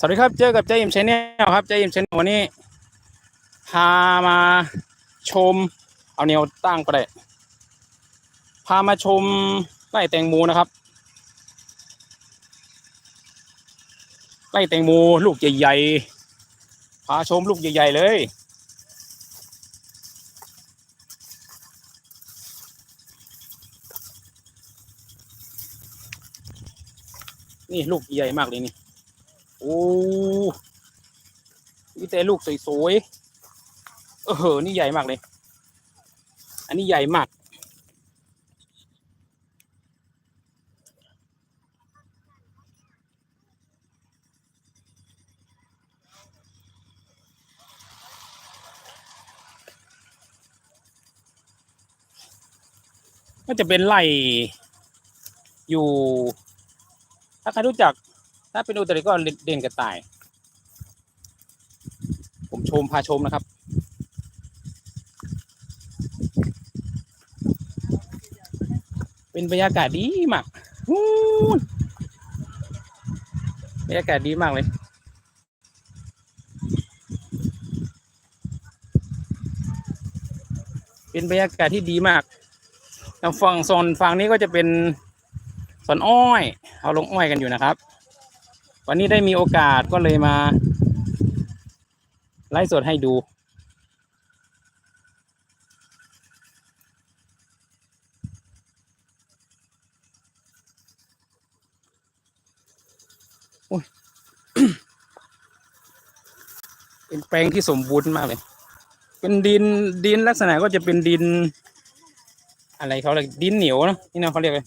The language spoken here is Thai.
สวัสดีครับ เจอกับเจยิมชแนลครับเจยิมชแนลวันนี้ พามาชม เอาแนวตั้งก็ได้ พามาชมไร่แตงโมนะครับไร่แตงโมลูกใหญ่ๆ พาชมลูกใหญ่ๆเลย นี่ลูกใหญ่มากเลยนี่ โอ้มีแต่ลูกสวยๆเออนี่ใหญ่มากเลย อันนี้ใหญ่มาก ก็จะเป็นไร่อยู่ ถ้าใครรู้จัก ถ้าเป็นอุตริก็เด่นกระต่าย ผมชมพาชมนะครับ เป็นบรรยากาศดีมากบรรยากาศดีมากเลยเป็นบรรยากาศที่ดีมากทางฝั่งโซนฝั่งนี้ก็จะเป็นสวนอ้อย เอาลงอ้อยกันอยู่นะครับ วันนี้ได้มีโอกาสก็เลยมา ไลฟ์สดให้ดู เป็นแปลงที่สมบูรณ์มากเลย เป็นดินดินลักษณะก็จะเป็นดิน อะไรเขาเรียกดินเหนียวเนะนี่นะเขาเรียกเลย